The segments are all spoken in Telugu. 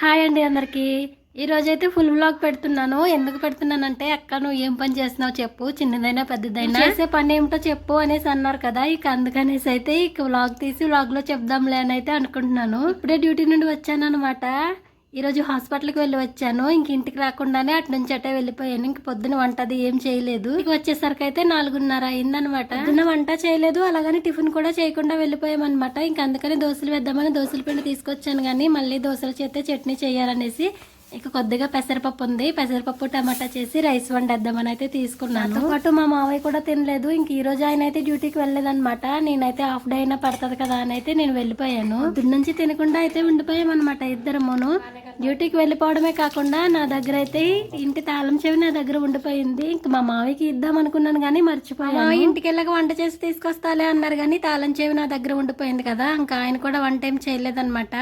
హాయ్ అండి అందరికీ. ఈరోజైతే ఫుల్ వ్లాగ్ పెడుతున్నాను. ఎందుకు పెడుతున్నానంటే అక్క నువ్వు ఏం పని చేస్తున్నావు చెప్పు. చిన్నదైనా పెద్దదైనా. చేసే పని ఏమిటో చెప్పు అనేసి అన్నారు కదా. ఇక అందుకనేసి అయితే ఇక వ్లాగ్ తీసి వ్లాగ్లో చెప్దాంలే అని అయితే అనుకుంటున్నాను. ఇప్పుడే డ్యూటీ నుండి వచ్చాను అనమాట ఈరోజు హాస్పిటల్కి వెళ్ళి వచ్చాను. ఇంక ఇంటికి రాకుండానే అటు నుంచి అటే వెళ్ళిపోయాను. ఇంక పొద్దున వంట అది ఏం చేయలేదు. ఇక వచ్చేసరికి అయితే నాలుగున్నర అయిందనమాట పొద్దున వంట చేయలేదు. అలాగని టిఫిన్ కూడా చేయకుండా వెళ్ళిపోయామన్నమాట. ఇంక అందుకని దోశలు వేద్దామని దోశల పిండి తీసుకొచ్చాను కానీ మళ్ళీ దోశల చేస్తే చట్నీ చేయాలనేసి ఇక కొద్దిగా పెసరపప్పు ఉంది. పెసరపప్పు టమాటా చేసి రైస్ వండేద్దామని అయితే తీసుకున్నాను. దాంతో పాటు మా మావయ్య కూడా తినలేదు. ఇంక ఈ రోజు ఆయన అయితే డ్యూటీకి వెళ్ళలేదన్నమాట. నేనైతే హాఫ్ డే అయినా పడుతుంది కదా అని అయితే నేను వెళ్ళిపోయాను. పొద్దున్న నుంచి తినకుండా అయితే ఉండిపోయామన్నమాట ఇద్దరమును. డ్యూటీకి వెళ్ళిపోవడమే కాకుండా నా దగ్గర అయితే ఇంటి తాళం చెవి నా దగ్గర ఉండిపోయింది. ఇంక మా మావయ్యకి ఇద్దాం అనుకున్నాను కానీ మర్చిపోయాను. ఇంటికి వెళ్ళక వంట చేసి తీసుకొస్తాలే అన్నారు కానీ తాళం చెవి నా దగ్గర ఉండిపోయింది కదా. ఇంకా ఆయన కూడా వంట ఏం చేయలేదన్నమాట.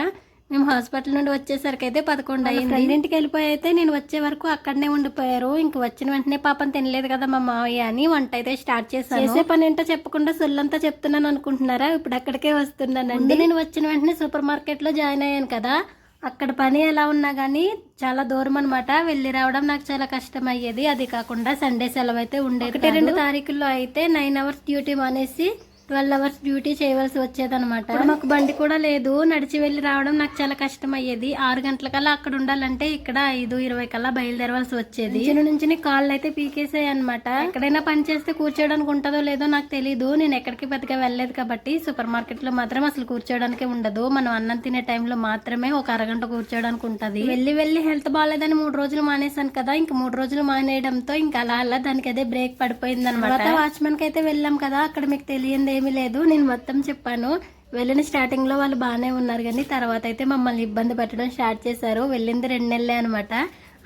మేము హాస్పిటల్ నుండి వచ్చేసరికి అయితే పదకొండు అయ్యింది ఫ్రెండ్ ఇంటికి వెళ్ళిపోయి అయితే నేను వచ్చే వరకు అక్కడనే ఉండిపోయారు. ఇంక వచ్చిన వెంటనే పాపం తినలేదు కదా మా మావయ్య అని వంట అయితే స్టార్ట్ చేశాను. చేసే పని ఏంటో చెప్పకుండా సొల్లంతా చెప్తున్నాను అనుకుంటున్నారా? ఇప్పుడు అక్కడికే వస్తున్నానండి. నేను వచ్చిన వెంటనే సూపర్ మార్కెట్లో జాయిన్ అయ్యాను కదా. అక్కడ పని ఎలా ఉన్నా కానీ చాలా దూరం అనమాట వెళ్ళి రావడం నాకు చాలా కష్టం అయ్యేది అది కాకుండా సండే సెలవు అయితే ఉండేది ఒకటి రెండు తారీఖుల్లో అయితే నైన్ అవర్స్ డ్యూటీ మానేసి ట్వెల్వ్ అవర్స్ డ్యూటీ చేయవలసి వచ్చేదన్నమాట. మాకు బండి కూడా లేదు. నడిచి వెళ్ళి రావడం నాకు చాలా కష్టం అయ్యేది ఆరు గంటలకల్లా అక్కడ ఉండాలంటే ఇక్కడ ఐదు ఇరవై కల్లా బయలుదేరవలసి వచ్చేది. చిన్న నుంచి కాళ్ళు అయితే పీకేసాయి అనమాట ఎక్కడైనా పని చేస్తే కూర్చోడానికి ఉంటుందో లేదో నాకు తెలీదు. నేను ఎక్కడికి పెద్దగా వెళ్ళలేదు కాబట్టి సూపర్ మార్కెట్లో మాత్రం అసలు కూర్చోడానికి ఉండదు. మనం అన్నం తినే టైంలో మాత్రమే ఒక అరగంట కూర్చోడానికి ఉంటది. వెళ్ళి వెళ్ళి హెల్త్ బాగాలేదని మూడు రోజులు మానేశాను కదా. ఇంక మూడు రోజులు మానేయడంతో ఇంకా అలా అలా దానికి అదే బ్రేక్ పడిపోయింది అనమాట వాచ్మెన్కి అయితే వెళ్ళాం కదా. అక్కడ మీకు తెలియంది ఏమీ లేదు. నేను మొత్తం చెప్పాను. వెళ్ళిన స్టార్టింగ్లో వాళ్ళు బాగానే ఉన్నారు కానీ తర్వాత అయితే మమ్మల్ని ఇబ్బంది పెట్టడం స్టార్ట్ చేశారు. వెళ్ళింది రెండు నెలలే అనమాట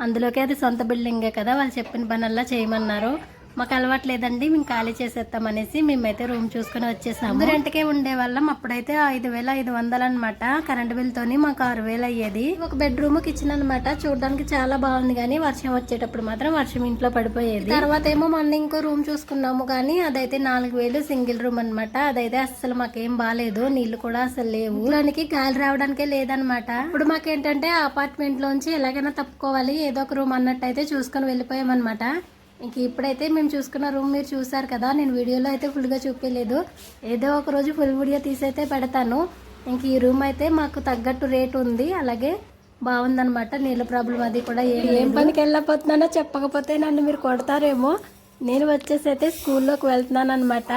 అందులోకి అది సొంత బిల్డింగే కదా. వాళ్ళు చెప్పిన పనల్లా చేయమన్నారు. మాకు అలవాటు లేదండి మేము ఖాళీ చేసేస్తాం అనేసి మేమైతే రూమ్ చూసుకుని వచ్చేసాము. రెంట్కే ఉండే వాళ్ళం అప్పుడైతే ఐదు వేల ఐదు వందలు అనమాట కరెంట్ బిల్ తోని మాకు ఆరు వేలు అయ్యేది ఒక బెడ్రూమ్ కిచెన్ అనమాట చూడడానికి చాలా బాగుంది కానీ వర్షం వచ్చేటప్పుడు మాత్రం వర్షం ఇంట్లో పడిపోయేది. తర్వాత ఏమో మొన్న ఇంకో రూమ్ చూసుకున్నాము కానీ అదైతే నాలుగు వేలు సింగిల్ రూమ్ అనమాట అదైతే అస్సలు మాకేం బాగాలేదు నీళ్ళు కూడా అసలు లేవు. దానికి గాలి రావడానికే లేదనమాట ఇప్పుడు మాకేంటంటే అపార్ట్మెంట్ లోంచి ఎలాగైనా తప్పుకోవాలి ఏదో ఒక రూమ్ అన్నట్టు అయితే చూసుకొని వెళ్ళిపోయామన్నమాట. ఇంక ఇప్పుడైతే మేము చూసుకున్న రూమ్ మీరు చూసారు కదా నేను వీడియోలో అయితే ఫుల్గా చూపించలేదు. ఏదో ఒక రోజు ఫుల్ వీడియో తీసైతే పెడతాను. ఇంక ఈ రూమ్ అయితే మాకు తగ్గట్టు రేట్ ఉంది. అలాగే బాగుందనమాట నీళ్ళ ప్రాబ్లం అది కూడా ఏం ఏం పనికి వెళ్ళకపోతున్నానో చెప్పకపోతే నన్ను మీరు కొడతారేమో. నేను వచ్చేసి అయితే స్కూల్లోకి వెళ్తున్నాను అనమాట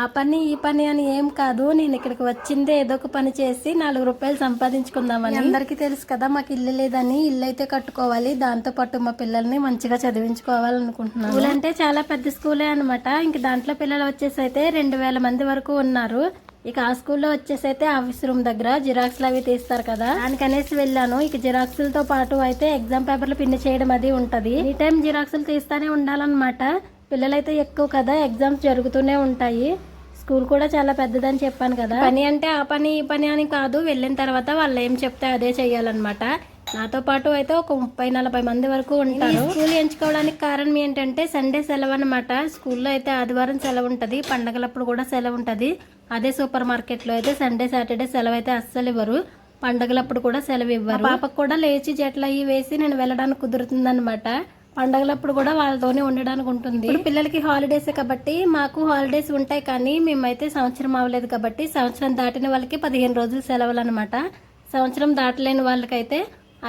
ఆ పని ఈ పని అని ఏం కాదు. నేను ఇక్కడికి వచ్చిందే ఏదో ఒక పని చేసి నాలుగు రూపాయలు సంపాదించుకుందామని. అందరికీ తెలుసు కదా మాకు ఇల్లు లేదని ఇల్లు అయితే కట్టుకోవాలి. దాంతో పాటు మా పిల్లల్ని మంచిగా చదివించుకోవాలనుకుంటున్నాను. స్కూల్ అంటే చాలా పెద్ద స్కూలే అనమాట ఇంక దాంట్లో పిల్లలు వచ్చేసి అయితే రెండు వేల మంది వరకు ఉన్నారు. ఇక ఆ స్కూల్లో వచ్చేసి అయితే ఆఫీస్ రూమ్ దగ్గర జిరాక్స్లు అవి తీస్తారు కదా. దానికనేసి వెళ్ళాను. ఇక జిరాక్స్లతో పాటు అయితే ఎగ్జామ్ పేపర్లు పిన్ చేయడం అది ఉంటది. ఈ టైం జిరాక్స్లు తీస్తానే ఉండాలన్నమాట. పిల్లలైతే ఎక్కువ కదా ఎగ్జామ్స్ జరుగుతూనే ఉంటాయి. స్కూల్ కూడా చాలా పెద్దదని చెప్పాను కదా. పని అంటే ఆ పని ఈ పని అని కాదు వెళ్ళిన తర్వాత వాళ్ళు ఏం చెప్తే అదే చెయ్యాలన్నమాట. నాతో పాటు అయితే ఒక ముప్పై నలభై మంది వరకు ఉంటారు. స్కూల్ ఎంచుకోవడానికి కారణం ఏంటంటే సండే సెలవు అనమాట స్కూల్లో అయితే ఆదివారం సెలవు ఉంటది పండగలప్పుడు కూడా సెలవు ఉంటది. అదే సూపర్ మార్కెట్లో అయితే సండే సాటర్డే సెలవు అయితే అస్సలు ఇవ్వరు. పండగలప్పుడు కూడా సెలవు ఇవ్వరు. పాపకు కూడా లేచి జట్లు అయ్యి వేసి నేను వెళ్ళడానికి కుదురుతుంది పండగలప్పుడు కూడా వాళ్ళతోనే ఉండడానికి ఉంటుంది. ఇప్పుడు పిల్లలకి హాలిడేస్ కాబట్టి మాకు హాలిడేస్ ఉంటాయి కానీ మేమైతే సంవత్సరం అవ్వలేదు కాబట్టి సంవత్సరం దాటిన వాళ్ళకి పదిహేను రోజులు సెలవులు అనమాట సంవత్సరం దాటలేని వాళ్ళకైతే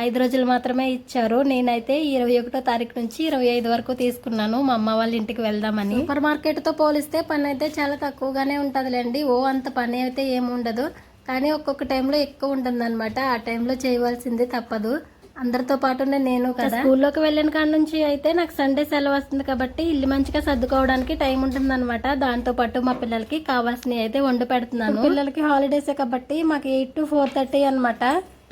ఐదు రోజులు మాత్రమే ఇచ్చారు. నేనైతే ఇరవై ఒకటో తారీఖు నుంచి ఇరవై ఐదు వరకు తీసుకున్నాను మా అమ్మ వాళ్ళ ఇంటికి వెళ్దామని. సూపర్ మార్కెట్తో పోలిస్తే పని అయితే చాలా తక్కువగానే ఉంటుందిలేండి. ఓ అంత పని అయితే ఏమి ఉండదు. కానీ ఒక్కొక్క టైంలో ఎక్కువ ఉంటుంది ఆ టైంలో చేయవలసింది తప్పదు. అందరితో పాటు నేను కదా. స్కూల్లోకి వెళ్ళిన కాడ నుంచి అయితే నాకు సండే సెలవు వస్తుంది కాబట్టి ఇల్లు మంచిగా సర్దుకోవడానికి టైం ఉంటుంది అనమాట దాంతో పాటు మా పిల్లలకి కావాల్సినవి అయితే వండి పెడుతున్నాను. పిల్లలకి హాలిడేస్ కాబట్టి మాకు ఎయిట్ టు ఫోర్ థర్టీ అనమాట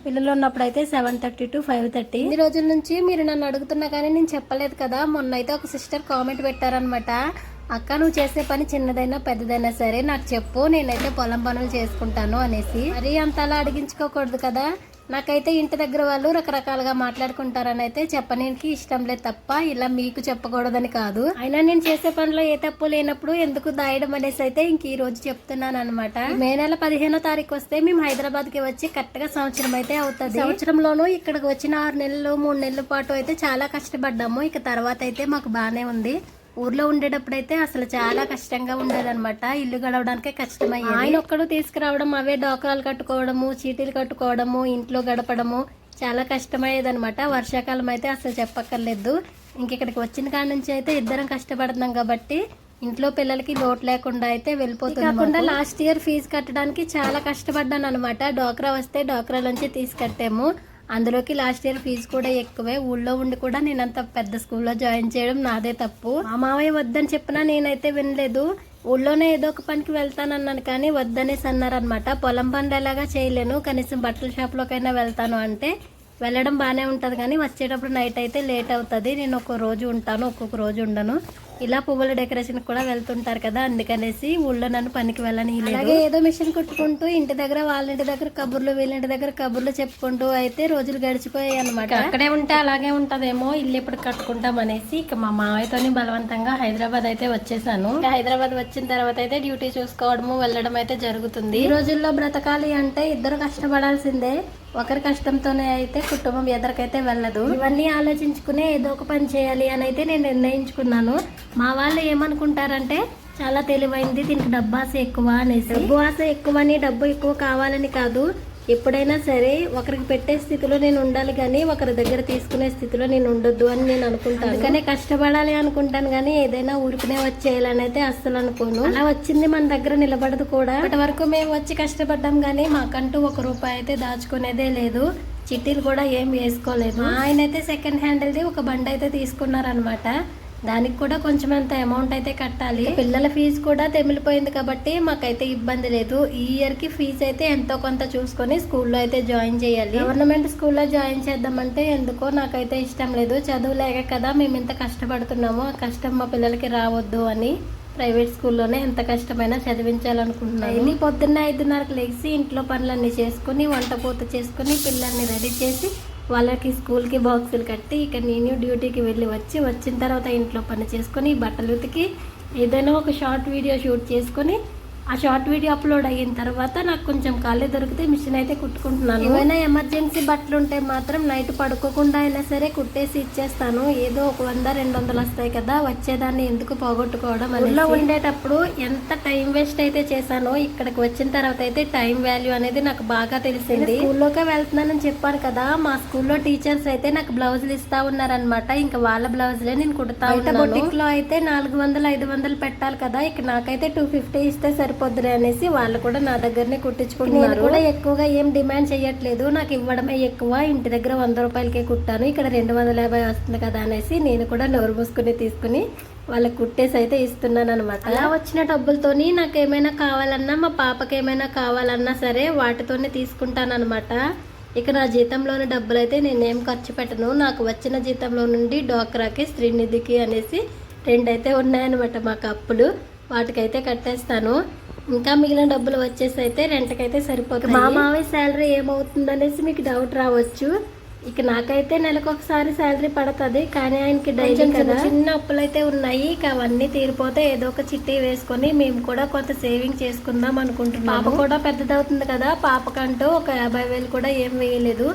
పిల్లలు ఉన్నప్పుడు అయితే seven thirty to five thirty ఈ రోజుల నుంచి మీరు నన్ను అడుగుతున్నా కానీ నేను చెప్పలేదు కదా. మొన్న అయితే ఒక సిస్టర్ కామెంట్ పెట్టారనమాట అక్క నువ్వు చేసే పని చిన్నదైనా పెద్దదైనా సరే. నాకు చెప్పు నేనైతే పొలం పనులు చేసుకుంటాను అనేసి. మరి అంత అలా అడిగించుకోకూడదు కదా. నాకైతే ఇంటి దగ్గర వాళ్ళు రకరకాలుగా మాట్లాడుకుంటారని అయితే చెప్పడానికి ఇష్టం లేదు తప్ప ఇలా మీకు చెప్పకూడదని కాదు. అయినా నేను చేసే పనిలో ఏ తప్పు లేనప్పుడు ఎందుకు దాయడం అనేసి అయితే ఇంక ఈ రోజు చెప్తున్నాను అనమాట మే నెల పదిహేనో తారీఖు వస్తే మేము హైదరాబాద్కి వచ్చి కరెక్ట్గా సంవత్సరం అయితే అవుతుంది. సంవత్సరంలోనూ ఇక్కడికి వచ్చిన ఆరు నెలలు మూడు నెలల పాటు అయితే చాలా కష్టపడ్డాము. ఇక తర్వాత అయితే మాకు బాగానే ఉంది. ఊర్లో ఉండేటప్పుడు అయితే అసలు చాలా కష్టంగా ఉండేదన్నమాట. ఇల్లు గడవడానికే కష్టమయ్యేది. ఆయన ఒక్కడు తీసుకురావడం అవే డోకరాలు కట్టుకోవడము చీటీలు కట్టుకోవడము ఇంట్లో గడపడము చాలా కష్టమయ్యేదన్నమాట. వర్షాకాలం అయితే అసలు చెప్పక్కర్లేదు. ఇంక ఇక్కడికి వచ్చిన కాడ నుంచి అయితే ఇద్దరం కష్టపడుతున్నాం కాబట్టి ఇంట్లో పిల్లలకి లోటు లేకుండా అయితే వెళ్ళిపోతుంది కాకుండా లాస్ట్ ఇయర్ ఫీజు కట్టడానికి చాలా కష్టపడ్డాను అనమాట డోక్రా వస్తే డోక్రా నుంచి తీసి కట్టాము అందులోకి లాస్ట్ ఇయర్ ఫీజు కూడా ఎక్కువే. ఊళ్ళో ఉండి కూడా నేను అంత పెద్ద స్కూల్లో జాయిన్ చేయడం నాదే తప్పు. మా మావయ్య వద్దని చెప్పినా నేనైతే వినలేదు. ఊళ్ళోనే ఏదో ఒక పనికి వెళ్తానన్నాను కానీ వద్దనేసి అన్నారనమాట పొలం పనులు ఎలాగా చేయలేను. కనీసం బట్టల షాప్లోకైనా వెళ్తాను అంటే వెళ్ళడం బాగానే ఉంటుంది కానీ వచ్చేటప్పుడు నైట్ అయితే లేట్ అవుతుంది. నేను ఒక రోజు ఉంటాను ఒక్కొక్క రోజు ఉండను. ఇలా పువ్వుల డెకరేషన్ కూడా వెళ్తుంటారు కదా అందుకనేసి ఊళ్ళో నన్ను పనికి వెళ్ళని అలాగే ఏదో మిషన్ కుట్టుకుంటూ ఇంటి దగ్గర వాళ్ళ ఇంటి దగ్గర కబుర్లు వీళ్ళ ఇంటి దగ్గర కబుర్లు చెప్పుకుంటూ అయితే రోజులు గడిచిపోయాయి అనమాట అక్కడే ఉంటే అలాగే ఉంటదేమో ఇల్లు ఎప్పుడు కట్టుకుంటాం అనేసి ఇక మా మావయ్యతోని బలవంతంగా హైదరాబాద్ అయితే వచ్చేసాను. హైదరాబాద్ వచ్చిన తర్వాత అయితే డ్యూటీ చూసుకోవడము వెళ్ళడం అయితే జరుగుతుంది. ఈ రోజుల్లో బ్రతకాలి అంటే ఇద్దరు కష్టపడాల్సిందే. ఒకరి కష్టంతోనే అయితే కుటుంబం ఎదరికైతే వెళ్ళదు. ఇవన్నీ ఆలోచించుకునే ఏదో ఒక పని చేయాలి అని అయితే నేను నిర్ణయించుకున్నాను. మా వాళ్ళు ఏమనుకుంటారంటే చాలా తెలివైంది దీనికి డబ్బు ఆశ ఎక్కువ అనేసి. డబ్బు ఆశ ఎక్కువని డబ్బు ఎక్కువ కావాలని కాదు. ఎప్పుడైనా సరే ఒకరికి పెట్టే స్థితిలో నేను ఉండాలి కానీ ఒకరి దగ్గర తీసుకునే స్థితిలో నేను ఉండొద్దు అని నేను అనుకుంటాను. అందుకనే కష్టపడాలి అనుకుంటాను కానీ ఏదైనా ఊరికనే వచ్చేయాలని అయితే అస్సలు అనుకోను. అలా వచ్చింది మన దగ్గర నిలబడదు కూడా. ఇప్పటి వరకు మేము వచ్చి కష్టపడ్డాం కానీ మాకంటూ ఒక రూపాయి అయితే దాచుకునేదే లేదు. చిట్టీలు కూడా ఏం వేసుకోలేదు. ఆయన అయితే సెకండ్ హ్యాండిల్ది ఒక బండి అయితే తీసుకున్నారనమాట దానికి కూడా కొంచెం అంత అమౌంట్ అయితే కట్టాలి. పిల్లల ఫీజు కూడా తెమిలిపోయింది కాబట్టి మాకైతే ఇబ్బంది లేదు. ఈ ఇయర్కి ఫీజు అయితే ఎంతో కొంత చూసుకొని స్కూల్లో అయితే జాయిన్ చేయాలి. గవర్నమెంట్ స్కూల్లో జాయిన్ చేద్దామంటే ఎందుకో నాకైతే ఇష్టం లేదు. చదువు లేక కదా మేము ఇంత కష్టపడుతున్నాము. ఆ కష్టం మా పిల్లలకి రావద్దు అని ప్రైవేట్ స్కూల్లోనే ఎంత కష్టమైనా చదివించాలనుకుంటున్నాను. డైలీ పొద్దున్న ఐదున్నరకు లేచి ఇంట్లో పనులన్నీ చేసుకుని వంట పూత చేసుకుని పిల్లల్ని రెడీ చేసి వాళ్ళకి స్కూల్కి బాక్సులు కట్టి ఇక నేను డ్యూటీకి వెళ్ళి వచ్చి వచ్చిన తర్వాత ఇంట్లో పని చేసుకొని బట్టలు ఉతికి ఏదైనా ఒక షార్ట్ వీడియో షూట్ చేసుకొని ఆ షార్ట్ వీడియో అప్లోడ్ అయిన తర్వాత నాకు కొంచెం ఖాళీ దొరికితే మిషన్ అయితే కుట్టుకుంటున్నాను. ఏమైనా ఎమర్జెన్సీ బట్టలు ఉంటే మాత్రం నైట్ పడుకోకుండా అయినా సరే కుట్టేసి ఇచ్చేస్తాను. ఏదో ఒక వంద రెండు వందలు వస్తాయి కదా వచ్చేదాన్ని ఎందుకు పోగొట్టుకోవడం ఊళ్ళో ఉండేటప్పుడు ఎంత టైం వేస్ట్ అయితే చేశానో ఇక్కడికి వచ్చిన తర్వాత అయితే టైం వాల్యూ అనేది నాకు బాగా తెలిసింది. స్కూల్లోకే వెళ్తున్నానని చెప్పాను కదా మా స్కూల్లో టీచర్స్ అయితే నాకు బ్లౌజులు ఇస్తా ఉన్నారనమాట ఇంకా వాళ్ళ బ్లౌజులే నేను కుడతా బయట బొటిక్లో అయితే నాలుగు వందలు ఐదు వందలు పెట్టాలి కదా ఇక నాకైతే టూ ఫిఫ్టీ ఇస్తే సరిపోద్దులే అనేసి వాళ్ళు కూడా నా దగ్గరనే కుట్టించుకుంటున్నారు. కూడా ఎక్కువగా ఏం డిమాండ్ చేయట్లేదు. నాకు ఇవ్వడమే ఎక్కువ. ఇంటి దగ్గర వంద రూపాయలకే కుట్టాను. ఇక్కడ రెండు వందల యాభై వస్తుంది కదా అనేసి నేను కూడా నోరు మూసుకుని తీసుకుని వాళ్ళకి కుట్టేసి అయితే ఇస్తున్నాను అనమాట అలా వచ్చిన డబ్బులతోని నాకు ఏమైనా కావాలన్నా మా పాపకి ఏమైనా కావాలన్నా సరే వాటితోనే తీసుకుంటాను అనమాట ఇక నా జీతంలోని డబ్బులు అయితే నేనేం ఖర్చు పెట్టను. నాకు వచ్చిన జీతంలో నుండి డోక్రాకి శ్రీనిధికి అనేసి రెండైతే ఉన్నాయన్నమాట మాకు అప్పులు. వాటికైతే కట్టేస్తాను. ఇంకా మిగిలిన డబ్బులు వచ్చేసి అయితే రెంట్కైతే సరిపోతుంది మా మావయ్య శాలరీ ఏమవుతుంది అనేసి మీకు డౌట్ రావచ్చు. ఇక నాకైతే నెలకు ఒకసారి శాలరీ పడుతుంది కానీ ఆయనకి డైలీ కదా. చిన్న అప్పులు అయితే ఉన్నాయి. ఇక అవన్నీ తీరిపోతే ఏదో ఒక చిట్టి వేసుకొని మేము కూడా కొంత సేవింగ్ చేసుకుందాం అనుకుంటున్నాం పాప కూడా పెద్దదవుతుంది కదా పాపకంటూ ఒక యాభై వేలు కూడా ఏం వేయలేదు.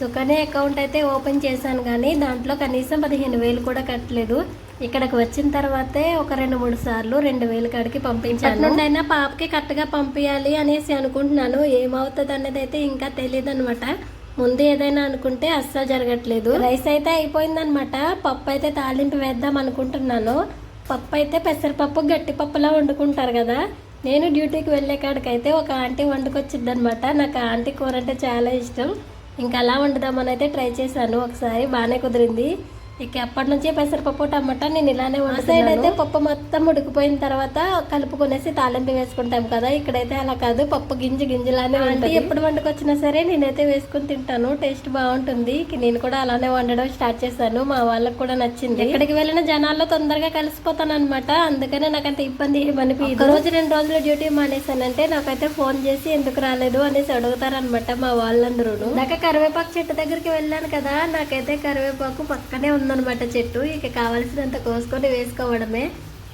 సుకన్య అకౌంట్ అయితే ఓపెన్ చేశాను కానీ దాంట్లో కనీసం పదిహేను వేలు కూడా కట్టలేదు. ఇక్కడికి వచ్చిన తర్వాతే ఒక రెండు మూడు సార్లు రెండు వేలు కాడికి పంపించాను. అయినా పాపకి కరెక్ట్గా పంపించాలి అనేసి అనుకుంటున్నాను. ఏమవుతుంది అనేది అయితే ఇంకా తెలియదు అనమాట ముందు ఏదైనా అనుకుంటే అస్సలు జరగట్లేదు. రైస్ అయితే అయిపోయిందనమాట పప్పు అయితే తాలింపు వేద్దాం అనుకుంటున్నాను. పప్పు అయితే పెసరపప్పు గట్టి పప్పులా వండుకుంటారు కదా. నేను డ్యూటీకి వెళ్ళే కాడికైతే ఒక ఆంటీ వండుకొచ్చిద్ది అనమాట నాకు ఆంటీ కూర అంటే చాలా ఇష్టం. ఇంకా అలా వండుదామని అయితే ట్రై చేశాను. ఒకసారి బాగానే కుదిరింది. ఇక అప్పటి నుంచి పెసరపప్పు టమాటా నేను ఇలానే వండుతాను అయితే పప్పు మొత్తం ఉడికిపోయిన తర్వాత కలుపుకొనేసి తాలింపు వేసుకుంటాం కదా ఇక్కడైతే అలా కాదు పప్పు గింజ గింజలానే ఉంటుంది. ఎప్పుడు వండుకొచ్చినా సరే నేనైతే వేసుకుని తింటాను టేస్ట్ బాగుంటుంది. నేను కూడా అలానే వండడం స్టార్ట్ చేశాను మా వాళ్ళకి కూడా నచ్చింది. ఎక్కడికి వెళ్ళిన జనాల్లో తొందరగా కలిసిపోతాను అనమాట అందుకనే నాకంత ఇబ్బంది ఏమనిపించదు రోజు రెండు రోజులు డ్యూటీ మానేసానంటే నాకైతే ఫోన్ చేసి ఎందుకు రాలేదు అనేసి అడుగుతారనమాట మా వాళ్ళందరూ నాకు కరివేపాకు చెట్టు దగ్గరికి వెళ్ళాను కదా నాకైతే కరివేపాకు పక్కనే ఉందన్నమాట చెట్టు. ఇక కావాల్సినంత కోసుకొని వేసుకోవడమే.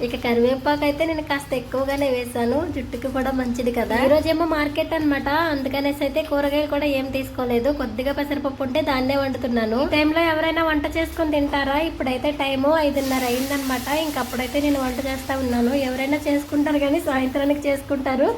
ఇక కరివేపాకు అయితే నేను కాస్త ఎక్కువగానే వేసాను. జుట్టుకి కూడా మంచిది కదా. ఈరోజు ఏమో మార్కెట్ అనమాట అందుకనేసి అయితే కూరగాయలు కూడా ఏం తీసుకోలేదు. కొద్దిగా పెసరపప్పు ఉంటే దాన్నే వండుతున్నాను. టైంలో ఎవరైనా వంట చేసుకొని తింటారా? ఇప్పుడైతే టైము ఐదున్నర అయిందనమాట ఇంకప్పుడైతే నేను వంట చేస్తా ఉన్నాను. ఎవరైనా చేసుకుంటారు కానీ సాయంత్రానికి చేసుకుంటారు.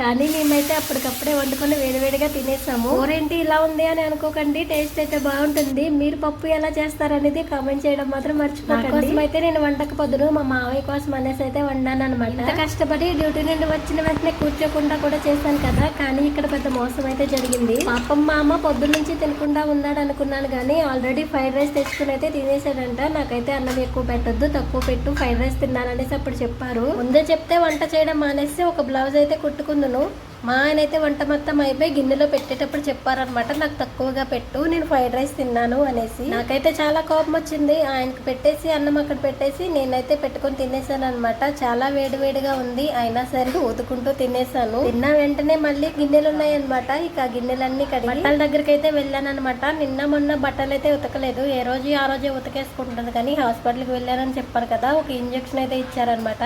కానీ మేమైతే అప్పటికప్పుడే వండుకొని వేడివేడిగా తినేసాము. కూరేంటి ఇలా ఉంది అని అనుకోకండి టేస్ట్ అయితే బాగుంటుంది. మీరు పప్పు ఎలా చేస్తారనేది కామెంట్ చేయడం మాత్రం మర్చిపోకండి. కోసం అయితే నేను వండకపోదును మా మావయ్య కోసం అనేసి అయితే వండాను అనమాట ఇంత కష్టపడి డ్యూటీ నుండి వచ్చిన వెంటనే కూర్చోకుండా కూడా చేశాను కదా కానీ ఇక్కడ పెద్ద మోసం అయితే జరిగింది. పాపం మా అమ్మ పొద్దు నుంచి తినకుండా ఉన్నాడు అనుకున్నాను కానీ ఆల్రెడీ ఫ్రైడ్ రైస్ తెచ్చుకుని అయితే తినేసాడంట. నాకైతే అన్నం ఎక్కువ పెట్టొద్దు తక్కువ పెట్టు ఫ్రైడ్ రైస్ తిన్నాననేసి అప్పుడు చెప్పారు. ముందే చెప్తే వంట చేయడం మానేసి ఒక బ్లౌజ్ అయితే కుట్టుకుందును మా ఆయన అయితే వంట మొత్తం అయిపోయి గిన్నెలో పెట్టేటప్పుడు చెప్పారనమాట నాకు తక్కువగా పెట్టు నేను ఫ్రైడ్ రైస్ తిన్నాను అనేసి. నాకైతే చాలా కోపం వచ్చింది. ఆయనకి పెట్టేసి అన్నం అక్కడ పెట్టేసి నేనైతే పెట్టుకొని తినేసాను అనమాట చాలా వేడివేడిగా ఉంది. అయినా సరే ఊదుకుంటూ తినేసాను. తిన్న వెంటనే మళ్ళీ గిన్నెలు ఉన్నాయన్నమాట. ఇక ఆ గిన్నెలన్నీ కడిగి బట్టల దగ్గరికి అయితే వెళ్ళాను అనమాట నిన్న మొన్న బట్టలు అయితే ఉతకలేదు. ఏ రోజు ఆ రోజే ఉతకేసుకుంటుంది. కానీ హాస్పిటల్కి వెళ్ళానని చెప్పారు కదా. ఒక ఇంజెక్షన్ అయితే ఇచ్చారనమాట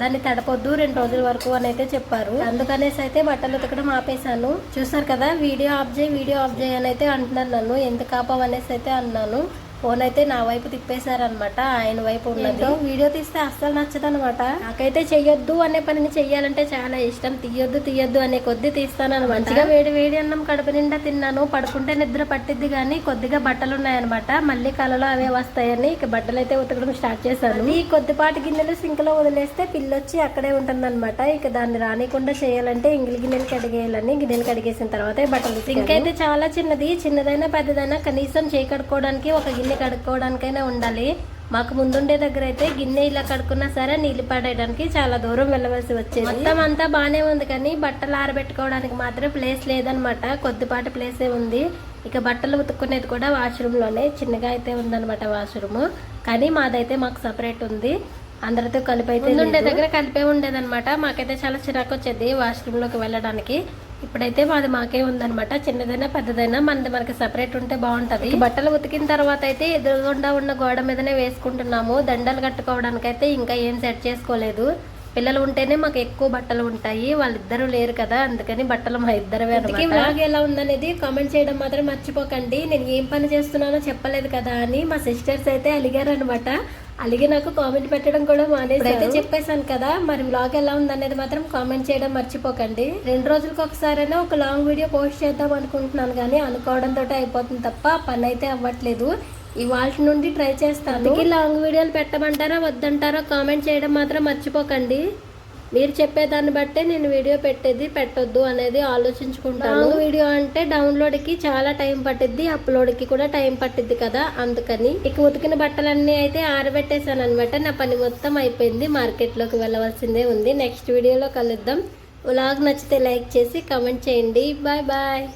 దాన్ని తడపొద్దు రెండు రోజుల వరకు అని అయితే చెప్పారు. అందుకనేసి అయితే బట్టలు ఉతకడం ఆపేశాను. చూసారు కదా వీడియో ఆఫ్ చేయి వీడియో ఆఫ్ చేయి అని అయితే అంటున్నాను నన్ను. ఎందుకు ఆపవనేసి అయితే అన్నాను. ఫోన్ అయితే నా వైపు తిప్పేశారనమాట ఆయన వైపు ఉన్నది. వీడియో తీస్తే అస్సలు నచ్చదు అనమాట నాకైతే చెయ్యొద్దు అనే పనిని చెయ్యాలంటే చాలా ఇష్టం తీయొద్దు తీయొద్దు అనే కొద్ది తీస్తాను మంచిగా వేడి వేడి అన్నం కడుపు నిండా తిన్నాను పడుకుంటే నిద్ర పట్టిద్ది కానీ కొద్దిగా బట్టలు ఉన్నాయన్నమాట మళ్ళీ కలలో అవే వస్తాయని ఇక బట్టలు అయితే ఉతకడం స్టార్ట్ చేశాను. ఈ కొద్దిపాటి గిన్నెలు సింక్లో వదిలేస్తే పిల్లొచ్చి అక్కడే ఉంటుందన్నమాట. ఇక దాన్ని రానికుండా చేయాలంటే ఇంగిలి గిన్నెలు కడిగేయాలని గిన్నెలు కడిగేసిన తర్వాత బట్టలు సింక్ అయితే చాలా చిన్నది చిన్నదైనా పెద్దదైనా కనీసం చేయి కడుక్కోవడానికి ఒక గిన్నె కడుక్కోవడానికైనా ఉండాలి. మాకు ముందుండే దగ్గర అయితే గిన్నె ఇలా కడుక్కున్నా సరే నీళ్ళు పడేయడానికి చాలా దూరం వెళ్ళవలసి వచ్చేది. మొత్తం అంతా బాగానే ఉంది కానీ బట్టలు ఆరబెట్టుకోవడానికి మాత్రం ప్లేస్ లేదనమాట కొద్దిపాటి ప్లేసే ఉంది. ఇక బట్టలు ఉతుక్కునేది కూడా వాష్రూమ్లోనే చిన్నగా అయితే ఉందన్నమాట వాష్రూమ్ కానీ మాదైతే మాకు సపరేట్ ఉంది. అందరితో కలిపి అయితే ఉండే దగ్గర కలిపే ఉండేదన్నమాట. మాకైతే చాలా చిరాకు వచ్చేది వాష్రూమ్లోకి వెళ్ళడానికి. ఇప్పుడైతే మాది మాకే ఉందన్నమాట. చిన్నదైనా పెద్దదైనా మనది మనకి సపరేట్ ఉంటే బాగుంటది. బట్టలు ఉతికిన తర్వాత అయితే ఎదురుగుండా ఉన్న గోడ మీదనే వేసుకుంటున్నాము. దండలు కట్టుకోవడానికి అయితే ఇంకా ఏం సెట్ చేసుకోలేదు. పిల్లలు ఉంటేనే మాకు ఎక్కువ బట్టలు ఉంటాయి. వాళ్ళిద్దరూ లేరు కదా అందుకని బట్టలు మా ఇద్దరవే అనమాట వ్లాగ్ ఎలా ఉందనేది కామెంట్ చేయడం మాత్రం మర్చిపోకండి. నేను ఏం పని చేస్తున్నానో చెప్పలేదు కదా అని మా సిస్టర్స్ అయితే అలిగారు అనమాట అలాగే నాకు కామెంట్ పెట్టడం కూడా మానేసి అయితే చెప్పేశాను కదా మరి వ్లాగ్ ఎలా ఉందనేది మాత్రం కామెంట్ చేయడం మర్చిపోకండి. రెండు రోజులకు ఒకసారైనా ఒక లాంగ్ వీడియో పోస్ట్ చేద్దాం అనుకుంటున్నాను కానీ అనుకోవడంతో అయిపోతుంది తప్ప పని అయితే అవ్వట్లేదు. ఇవాళ నుండి ట్రై చేస్తాను. ఈ లాంగ్ వీడియోలు పెట్టమంటారా వద్దంటారా కామెంట్ చేయడం మాత్రం మర్చిపోకండి. మీరు చెప్పేదాన్ని బట్టే నేను వీడియో పెట్టేది పెట్టొద్దు అనేది ఆలోచించుకుంటాను. వీడియో అంటే డౌన్లోడ్కి చాలా టైం పట్టిద్ది అప్లోడ్కి కూడా టైం పట్టిద్ది కదా అందుకని. ఇక ఉతికిన బట్టలన్నీ అయితే ఆరబెట్టేశాను అనమాట నా పని మొత్తం అయిపోయింది మార్కెట్లోకి వెళ్ళవలసిందే ఉంది. నెక్స్ట్ వీడియోలో కలుద్దాం. వ్లాగ్ నచ్చితే లైక్ చేసి కమెంట్ చేయండి. Bye bye.